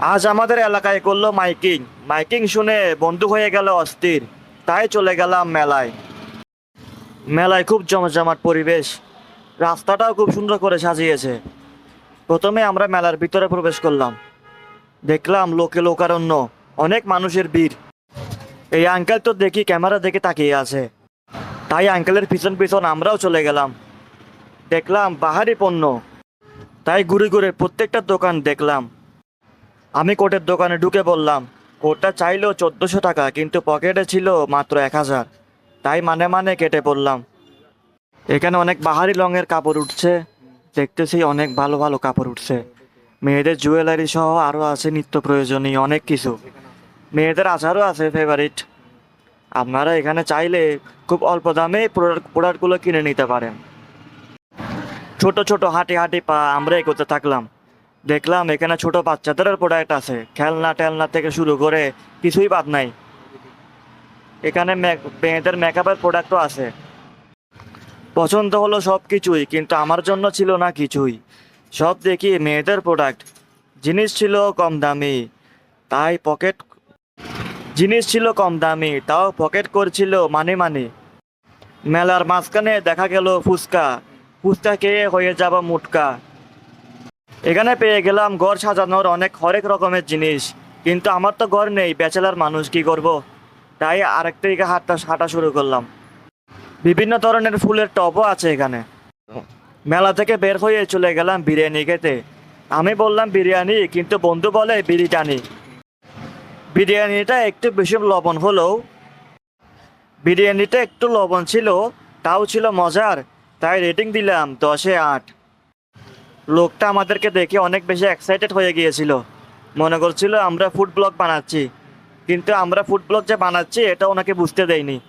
আজ আমাদের এলাকায় করল মাইকিং। মাইকিং শুনে বন্ধু হয়ে গেল অস্থির। তাই চলে গেলাম মেলায়। মেলায় খুব জমজমাট পরিবেশ। রাস্তাটাও খুব সুন্দর করে সাজিয়েছে। প্রথমে আমরা মেলার ভিতরে প্রবেশ করলাম। দেখলাম লোকে লোকারণ্য, অনেক মানুষের ভিড়। এই আঙ্কেল তো দেখি ক্যামেরা দেখে তাকিয়ে আছে। তাই আঙ্কেলের পিছন পিছন আমরাও চলে গেলাম। দেখলাম বাহারি পণ্য। তাই ঘুরে ঘুরে প্রত্যেকটা দোকান দেখলাম। আমি কোটের দোকানে ঢুকে বললাম, কোটটা চাইলেও চোদ্দোশো টাকা, কিন্তু পকেটে ছিল মাত্র এক হাজার। তাই মানে মানে কেটে পড়লাম এখানে অনেক বাহারি রঙের কাপড় উঠছে, দেখতেছি অনেক ভালো ভালো কাপড় উঠছে। মেয়েদের জুয়েলারি সহ আরও আছে নিত্য প্রয়োজনীয় অনেক কিছু। মেয়েদের আচারও আছে ফেভারিট আপনারা এখানে চাইলে খুব অল্প দামে প্রোডাক্ট, প্রোডাক্টগুলো কিনে নিতে পারেন। ছোট ছোট হাঁটি হাঁটি পা আমরা এগোতে থাকলাম। দেখলাম এখানে ছোট বাচ্চাদের প্রোডাক্ট আছে। খেলনা টেলনা থেকে শুরু করে কিছুই বাদ নাই। এখানে মেয়েদের মেকআপের প্রোডাক্টও আছে। পছন্দ হলো সব কিছুই, কিন্তু আমার জন্য ছিল না কিছুই। সব দেখি মেয়েদের প্রোডাক্ট জিনিস ছিল কম দামি, তাই পকেট জিনিস ছিল কম দামি, তাও পকেট করছিল মানে মানে মেলার মাঝখানে দেখা গেল ফুচকা। ফুচকা খেয়ে হয়ে যাব মুটকা। এখানে পেয়ে গেলাম ঘর সাজানোর অনেক হরেক রকমের জিনিস। কিন্তু আমার তো ঘর নেই ব্যাচেলার মানুষ কি করব? তাই আরেকটা দিকে হাঁটা হাঁটা শুরু করলাম। বিভিন্ন ধরনের ফুলের টবও আছে এখানে। মেলা থেকে বের হয়ে চলে গেলাম বিরিয়ানি খেতে। আমি বললাম, বিরিয়ানি? কিন্তু বন্ধু বলে, বিরিটানি। বিরিয়ানিটা একটু বেশি লবণ হলেও, বিরিয়ানিটা একটু লবণ ছিল, তাও ছিল মজার। তাই রেটিং দিলাম দশে আট। লোকটা আমাদেরকে দেখে অনেক বেশি এক্সাইটেড হয়ে গিয়েছিল। মনে করছিল আমরা ফুড ব্লগ বানাচ্ছি। কিন্তু আমরা ফুড ব্লগ যে বানাচ্ছি, এটা ওনাকে বুঝতে দেয়নি।